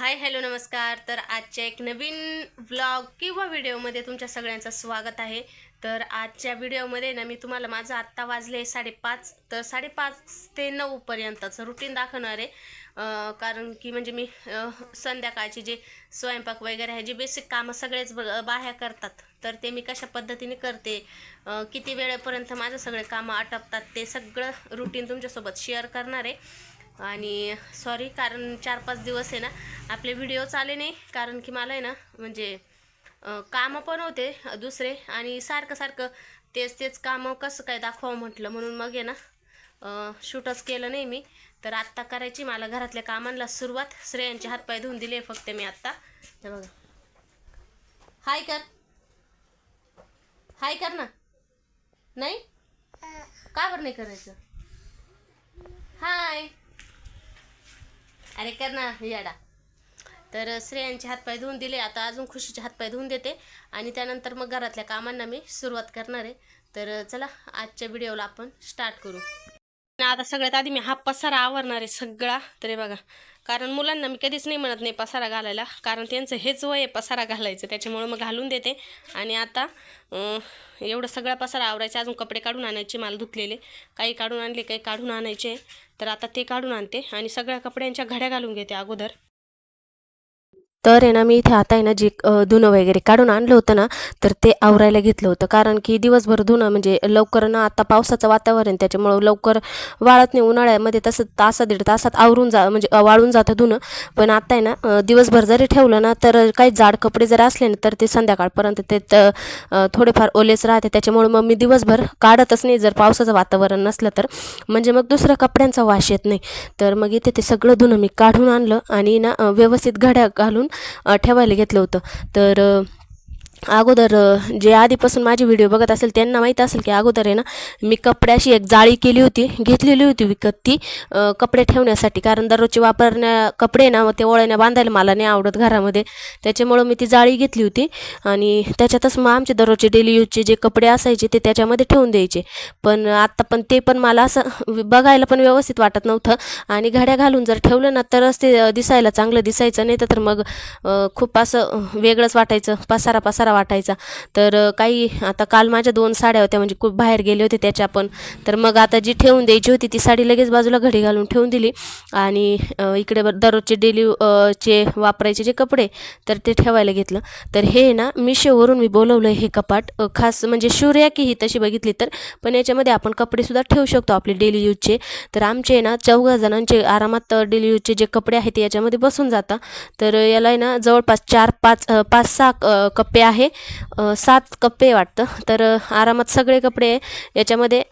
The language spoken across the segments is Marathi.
हाय हॅलो नमस्कार. तर आजच्या एक नवीन व्लॉग किंवा व्हिडिओमध्ये तुमच्या सगळ्यांचं स्वागत आहे. तर आजच्या व्हिडिओमध्ये ना मी तुम्हाला माझं आत्ता वाजले साडेपाच. तर साडेपाच ते नऊपर्यंतचं रुटीन दाखवणार आहे. कारण की म्हणजे मी संध्याकाळची जे स्वयंपाक वगैरे आहे जे बेसिक कामं सगळेच ब- बाह्या करतात तर ते मी कशा पद्धतीने करते किती वेळेपर्यंत माझं सगळे कामं आटपतात ते सगळं रुटीन तुमच्यासोबत शेअर करणार आहे. आणि सॉरी कारण चार पाच दिवस आहे ना आपले व्हिडिओ आले नाही कारण की मला आहे ना म्हणजे कामं पण होते दुसरे आणि सारखं सारखं तेच तेच कामं कसं काय दाखवावं म्हटलं म्हणून मग आहे ना शूटच केलं नाही मी. तर आत्ता करायची मला घरातल्या कामांना सुरुवात. श्रेयांचे हातपाय धुवून दिले फक्त मी आत्ता. तर बघा. हाय कर. हाय कर ना. नाही? का बरं नाही करायचं? हाय अरे कर ना याडा तर श्रेयांचे हातपाय धुवून दिले. आता अजून खुशीचे हातपाय धुवून देते. आणि त्यानंतर मग घरातल्या कामांना मी सुरुवात करणार आहे. तर चला आजच्या व्हिडिओला आपण स्टार्ट करू. आता सगळ्यात आधी मी हा पसारा आवरणार आहे सगळा तरी बघा. कारण मुलांना मी कधीच नाही म्हणत नाही पसारा घालायला. कारण त्यांचं हेच वय आहे पसारा घालायचं. त्याच्यामुळं मग घालून देते. आणि आता एवढं सगळा पसारा आवरायचा. अजून कपडे काढून आणायचे मला धुतलेले. काही काढून आणले काही काढून आणायचे. तर आता ते काढून आणते. आणि सगळ्या कपड्यांच्या घड्या घालून घेते अगोदर. तर आहे ना मी इथे आता आहे ना जे धुणं वगैरे काढून आणलं होतं ना तर ते आवरायला घेतलं होतं. कारण की दिवसभर धुणं म्हणजे लवकर ना आता पावसाचं वातावरण त्याच्यामुळं लवकर वाळत नाही उन्हाळ्यामध्ये तसं तासा दीड तासात आवरून जा म्हणजे वाळून जातं धुणं. पण आता आहे ना दिवसभर जरी ठेवलं ना तर काही जाड कपडे जर असले ना तर ते संध्याकाळपर्यंत ते थोडेफार ओलेच राहते. त्याच्यामुळं मग मी दिवसभर काढतच नाही जर पावसाचं वातावरण नसलं तर. म्हणजे मग दुसऱ्या कपड्यांचा वास येत नाही. तर मग इथे ते सगळं धुणं मी काढून आणलं आणि ना व्यवस्थित घड्या घालून ठेवायला घेतलं होतं. तर अगोदर जे आधीपासून माझे व्हिडिओ बघत असेल त्यांना माहीत असेल की अगोदर आहे ना मी कपड्याशी एक जाळी केली होती घेतलेली होती विकत ती कपडे ठेवण्यासाठी. कारण दररोजचे वापरण्या कपडे ना मग ते ओळ्याने बांधायला मला नाही आवडत घरामध्ये. त्याच्यामुळं मी ती जाळी घेतली होती आणि त्याच्यातच मग आमचे दररोजचे डेली यूजचे जे कपडे असायचे ते त्याच्यामध्ये ठेवून द्यायचे. पण आत्ता पण ते पण मला असं बघायला पण व्यवस्थित वाटत नव्हतं आणि घड्या घालून जर ठेवलं ना तरच ते दिसायला चांगलं दिसायचं नाही तर मग खूप असं वेगळंच वाटायचं पसारा पसारा वाटायचा. तर काही आता काल माझ्या दोन साड्या होत्या म्हणजे खूप बाहेर गेले होते त्याच्या पण. तर मग आता जी ठेवून द्यायची होती ती साडी लगेच बाजूला घडी घालून ठेवून दिली. आणि इकडे दररोजचे डेली चे वापरायचे जे कपडे तर ते ठेवायला घेतलं. तर हे ना मिशोवरून मी बोलवलं हे कपाट. खास म्हणजे शूर्या की ही तशी बघितली तर पण याच्यामध्ये आपण कपडेसुद्धा ठेवू शकतो आपले डेली यूजचे. तर आमचे ना चौघा जणांचे आरामात डेली यूजचे जे कपडे आहेत ते याच्यामध्ये बसून जातात. तर याला आहे ना जवळपास चार पाच पाच सहा कप्पे आहेत. आहे. सात कप्पे वाटतं. तर आरामात सगळे कपडे याच्यामध्ये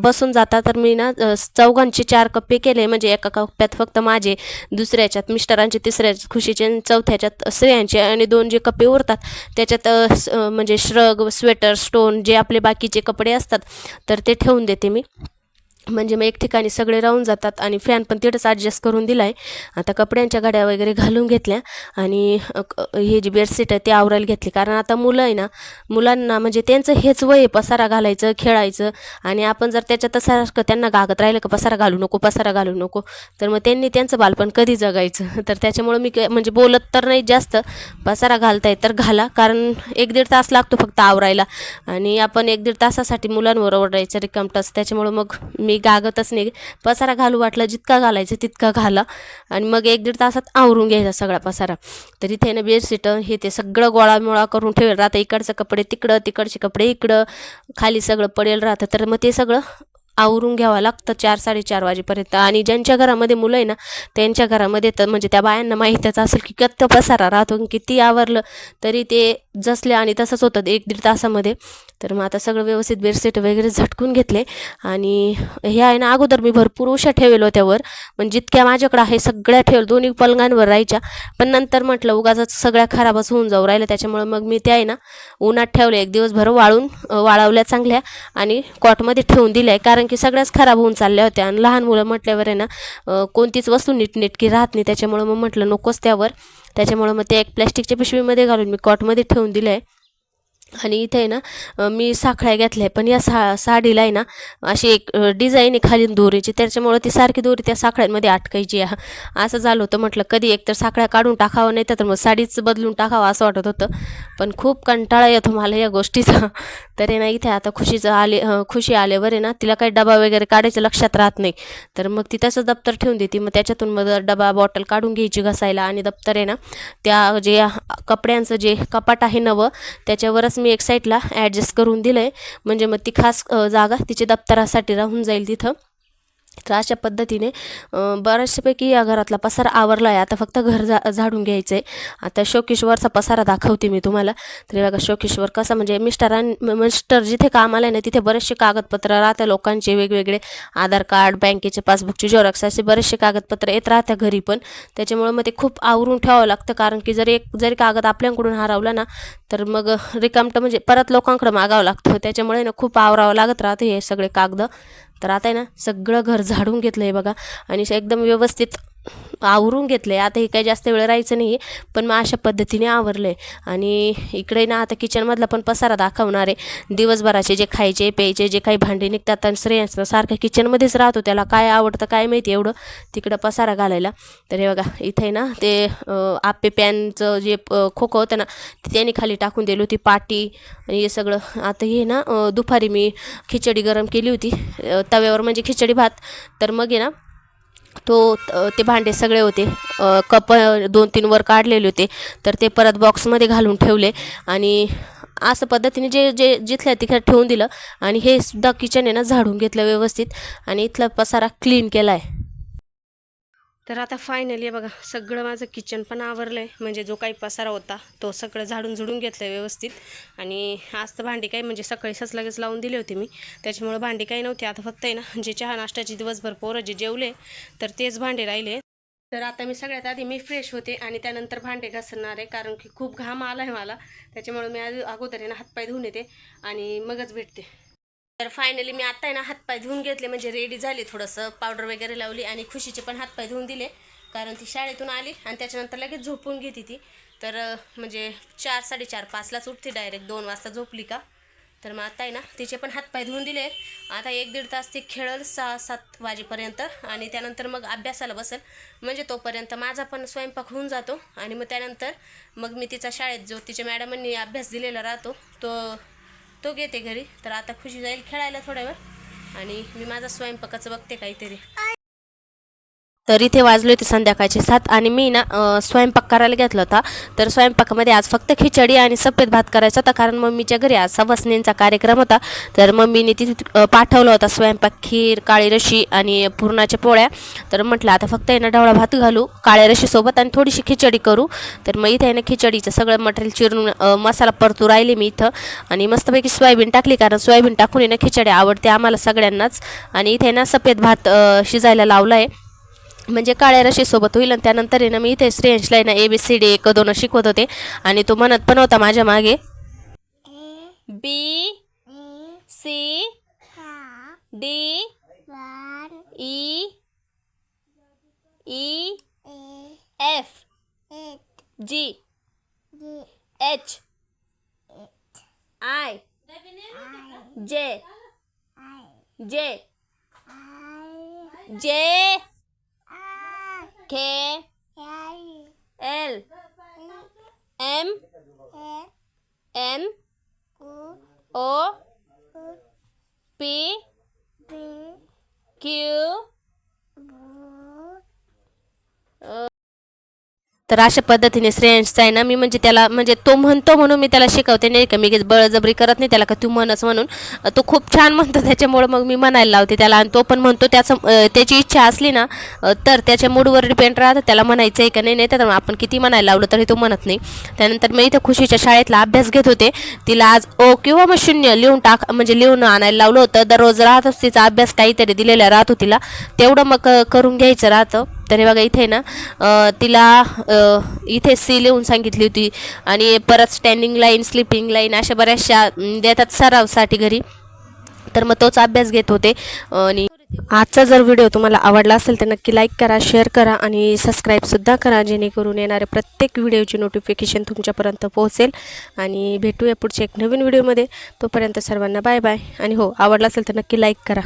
बसून जातात. तर मी ना चौघांचे चार कप्पे केले. म्हणजे एका कप्प्यात फक्त माझे दुसऱ्या याच्यात मिस्टरांचे तिसऱ्या खुशीचे आणि चौथ्या स्त्रियांचे आणि दोन जे कप्पे उरतात त्याच्यात म्हणजे श्रग स्वेटर स्टोन जे आपले बाकीचे कपडे असतात तर ते ठेवून देते मी. म्हणजे मग एक ठिकाणी सगळे राहून जातात आणि फॅन पण तिथंच ॲडजस्ट करून दिला आहे आता कपड्यांच्या गाड्या वगैरे घालून घेतल्या आणि हे जी बेडशीट आहे ते आवरायला घेतली. कारण आता मुलं आहे ना मुलांना म्हणजे त्यांचं हेच वय आहे पसारा घालायचं खेळायचं आणि आपण जर त्याच्यात सारखं त्यांना गागत राहिलं का पसारा घालू नको पसारा घालू नको तर मग त्यांनी त्यांचं बालपण कधी जगायचं? तर त्याच्यामुळं मी म्हणजे बोलत तर नाही जास्त पसारा घालताय तर घाला. कारण एक दीड तास लागतो फक्त आवरायला आणि आपण एक दीड तासासाठी मुलांवर ओरडायचं रिकामटास त्याच्यामुळं मग मी गागतच नाही. पसारा घालू वाटला जितका घालायचं तितका घाला. आणि मग एक दीड तासात आवरून घ्यायचा सगळा पसारा. तर इथे ना बेडशीट हे ते सगळं गोळामोळा करून ठेवेल. राहतं इकडचं कपडे तिकडं तिकडचे कपडे इकडं. खाली सगळं पडेल राहतं. तर मग ते सगळं आवरून घ्यावं लागतं चार साडेचार वाजेपर्यंत. आणि ज्यांच्या घरामध्ये मुलं आहे ना त्यांच्या घरामध्ये तर म्हणजे त्या बायांना माहीतच असेल की कत्त पसारा राहतो किती आवरलं तरी ते जसले आणि तसंच होतं एक दीड तासामध्ये. तर मग आता सगळं व्यवस्थित बेडशीट वगैरे झटकून घेतले. आणि हे आहे ना अगोदर मी भरपूर उशा ठेवेल होत्यावर म्हणजे पण जितक्या माझ्याकडं आहे सगळ्या ठेवल दोन्ही पलंगांवर राहायच्या. पण नंतर म्हटलं उगाच सगळ्या खराबच होऊन जाऊ राहिलं त्याच्यामुळे मग मी त्या आहे ना उन्हात ठेवले एक दिवसभर वाळून वाळवल्या चांगल्या आणि कॉटमध्ये ठेवून दिल्या. कारण की सगळ्याच खराब होऊन चालल्या होत्या. आणि लहान मुलं म्हटल्यावर आहे ना कोणतीच वस्तू नीटनेटकी राहत नाही. त्याच्यामुळं मग म्हटलं नकोच त्यावर. त्याच्यामुळं मग ते एक प्लॅस्टिकच्या पिशवीमध्ये घालून मी कॉटमध्ये ठेवून दिलं आहे आणि इथे आहे ना मी साखळ्या घेतल्या पण या सा साडीला आहे ना अशी एक डिझाईन आहे खाली दोरीची त्याच्यामुळं ती सारखी दोरी त्या साखळ्यांमध्ये अटकायची आहे. असं झालं होतं म्हटलं कधी एकतर साखळ्या काढून टाकावं नाही तर मग साडीच बदलून टाकावं असं वाटत होतं. पण खूप कंटाळा येतो मला या गोष्टीचा. तर आहे ना इथे आता खुशीचं आले खुशी आल्यावर आहे ना तिला काही डबा वगैरे काढायचं लक्षात राहत नाही. तर मग ती तसं दप्तर ठेवून देते. मग त्याच्यातून मग डबा बॉटल काढून घ्यायची घसायला आणि दप्तर आहे ना त्या जे कपड्यांचं जे कपाट आहे नवं त्याच्यावरच मी एक साईडला ॲडजस्ट करून दिलं आहे म्हणजे मग ती खास जागा तिच्या दप्तरासाठी राहून जाईल तिथं. तर अशा पद्धतीने बऱ्याचशापैकी या घरातला पसारा आवरला आहे. आता फक्त घर झा झाडून घ्यायचं आहे आता शोकेश्वरचा पसारा दाखवते मी तुम्हाला. तरी बघा शोकेश्वर कसं म्हणजे मिस्टरां मिस्टर जिथे कामाला आहे ना तिथे बरेचसे कागदपत्र राहतात लोकांचे वेगवेगळे. आधार कार्ड बँकेचे पासबुकचे झेरॉक्स असे बरेचसे कागदपत्र येत राहत्या घरी पण. त्याच्यामुळे मग ते खूप आवरून ठेवावं लागतं. कारण की जर एक जरी कागद आपल्याकडून हरवला ना तर मग रिकामटं म्हणजे परत लोकांकडे मागावं लागतं. त्याच्यामुळे ना खूप आवरावं लागत राहतं हे सगळे कागद. तर आता आहे ना सगळं घर झाडून घेतलं आहे बघा. आणि एकदम व्यवस्थित आवरून घेतलं आहे आता हे काही जास्त वेळ राहायचं नाही आहे पण मग अशा पद्धतीने आवरलं आहे आणि इकडे ना आता किचनमधला पण पसारा दाखवणार आहे. दिवसभराचे जे खायचे प्यायचे जे काही भांडी निघतात आणि श्रेयस सारखं किचनमध्येच राहतो त्याला. काय आवडतं काय माहिती एवढं. तिकडं पसारा घालायला. तर हे बघा इथे ना ते आपे पॅनचं जे खोखं होतं ना ते त्यांनी खाली टाकून दिली होती. पाटी आणि हे सगळं. आता हे ना दुपारी मी खिचडी गरम केली होती. तव्यावर म्हणजे खिचडी भात. तर मग आहे ना तो ते भांडे सगळे होते. कप दोन तीन वर काढलेले होते. तर ते परत बॉक्समध्ये घालून ठेवले. आणि असं पद्धतीने जे जे जिथल्या तिथं ठेवून दिलं. आणि हे सुद्धा किचन आहे ना झाडून घेतलं व्यवस्थित. आणि इथला पसारा क्लीन केला आहे तर आता फायनली बघा सगळं माझं किचन पण आवरलं आहे म्हणजे जो काही पसारा होता तो सगळं झाडून झुडून घेतलं आहे व्यवस्थित. आणि आज तर भांडी काही म्हणजे सकाळी सच लगेच लावून दिली होती मी. त्याच्यामुळं भांडी काही नव्हती. आता फक्त आहे ना जे चहा नाश्त्याची दिवसभर पोरं जे जेवले तर तेच भांडे राहिले. तर आता मी सगळ्यात आधी मी फ्रेश होते आणि त्यानंतर भांडे घासणार आहे कारण की खूप घाम आला आहे मला. त्याच्यामुळे मी आधी अगोदर आहे ना हातपाय धुवून येते आणि मगच भेटते. तर फायनली मी आत्ता आहे ना हातपाय धुवून घेतले म्हणजे रेडी झाली. थोडंसं पावडर वगैरे लावली आणि खुशीचे पण हातपाय धुवून दिले. कारण ती शाळेतून आली आणि त्याच्यानंतर लगेच झोपून घेते ती. तर म्हणजे चार साडेचार पाचलाच उठते डायरेक्ट दोन वाजता झोपली का? तर मग आता आहे ना तिचे पण हातपाय धुवून दिले. आता एक दीड तास ती खेळल सहा सात वाजेपर्यंत आणि त्यानंतर मग अभ्यासाला बसेल. म्हणजे तोपर्यंत माझा पण स्वयंपाक होऊन जातो आणि मग त्यानंतर मग मी तिचा शाळेत जो तिच्या मॅडमांनी अभ्यास दिलेला राहतो तो तो घेते घरी. तर आता खुशी जाईल खेळायला थोड्या वेळ. आणि मी माझा स्वयंपाकाचं बघते काहीतरी. तर इथे वाजले होते संध्याकाळचे सात आणि मी ना स्वयंपाक करायला घेतला होता. तर स्वयंपाकामध्ये आज फक्त खिचडी आणि सफेद भात करायचा होता कारण मम्मीच्या घरी आज सवसनींचा कार्यक्रम होता. तर मम्मीने तिथे पाठवला होता स्वयंपाक खीर काळी रशी आणि पुरणाच्या पोळ्या. तर म्हटलं आता फक्त यानं ढवळा भात घालू काळ्या रशीसोबत आणि थोडीशी खिचडी करू. तर मग इथे आहे ना खिचडीचं सगळं मटेरियल चिरून मसाला परतू राहिले मी इथं. आणि मस्तपैकी सोयाबीन टाकली कारण सोयाबीन टाकून येणं खिचडी आवडते आम्हाला सगळ्यांनाच. आणि इथे ना सफेद भात शिजायला लावला आहे म्हणजे काळ्या रशीसोबत होईल आणि त्यानंतर आहे ना मी इथे श्रेयंशला आहे ना ए बी सी डी एक दोन शिकवत होते. आणि तो म्हणत पण होता माझ्या मागे. B C D E E F G H I J J J K L M N O P Q तर अशा पद्धतीने श्रेयांशचा आहे ना मी म्हणजे त्याला म्हणजे तो म्हणतो म्हणून मी त्याला शिकवते नाही का. मी काही बळजबरी करत नाही त्याला का तू म्हणस म्हणून. तो खूप छान म्हणतो त्याच्यामुळं मग मी म्हणायला लावते त्याला. आणि तो पण म्हणतो त्याचं त्याची इच्छा असली ना तर त्याच्या मूडवर डिपेंड राहतं. त्याला म्हणायचं आहे का नाही नाही तर आपण किती म्हणायला लावलं तरी तो म्हणत नाही. त्यानंतर मी इथं खुशीच्या शाळेतला अभ्यास घेत होते. तिला आज ओ किंवा मग शून्य लिहून टाक म्हणजे लिहून आणायला लावलं होतं. दररोज राहतच तिचा अभ्यास काहीतरी दिलेला राहतो तिला. तेवढं मग करून घ्यायचं राहतं. तर हे बघा इथे ना तिला इथे सी लिहून सांगितली होती. आणि परत स्टँडिंग लाईन स्लिपिंग लाईन अशा बऱ्याचशा देतात सरावसाठी घरी. तर मग तोच अभ्यास घेत होते. आणि आजचा जर व्हिडिओ तुम्हाला आवडला असेल तर नक्की लाईक करा शेअर करा आणि सबस्क्राईबसुद्धा करा जेणेकरून येणाऱ्या प्रत्येक व्हिडिओची नोटिफिकेशन तुमच्यापर्यंत पोहोचेल. आणि भेटूया पुढच्या एक नवीन व्हिडिओमध्ये. तोपर्यंत सर्वांना बाय बाय आणि हो आवडला असेल तर नक्की लाईक करा.